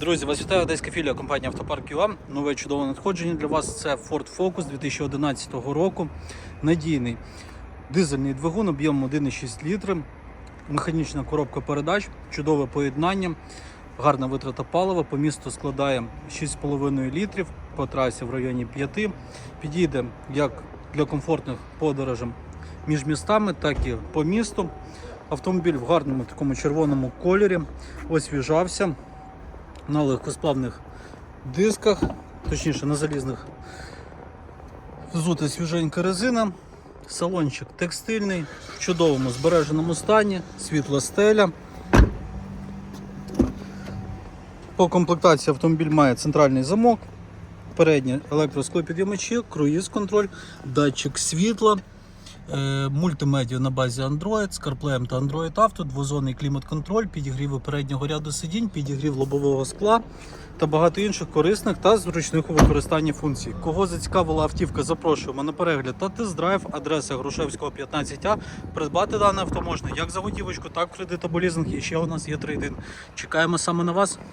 Друзі, вас вітає одеська філія компанії Автопарк ЮА. Нове чудове надходження для вас це Ford Focus 2011 року. Надійний дизельний двигун об'ємом 1,6 літри, механічна коробка передач, чудове поєднання, гарна витрата палива. По місту складає 6,5 літрів, по трасі в районі 5. Підійде як для комфортних подорожей між містами, так і по місту. Автомобіль в гарному такому червоному кольорі, освіжався на легкосплавних дисках, точніше на залізних взута свіженька резина, салончик текстильний, в чудовому збереженому стані, світла стеля. По комплектації автомобіль має центральний замок, передні електросклопідіймачі, круїз контроль, датчик світла. Е, Мультимедіа на базі Android, з CarPlay та Android Auto, двозонний клімат-контроль, підігріви переднього ряду сидінь, підігрів лобового скла та багато інших корисних та зручних у використанні функцій. Кого зацікавила автівка, запрошуємо на перегляд та тест-драйв, адреса Грушевського 15А. Придбати дане авто можна як за готівочку, так в кредит або лізинг. І ще у нас є трейдин. Чекаємо саме на вас.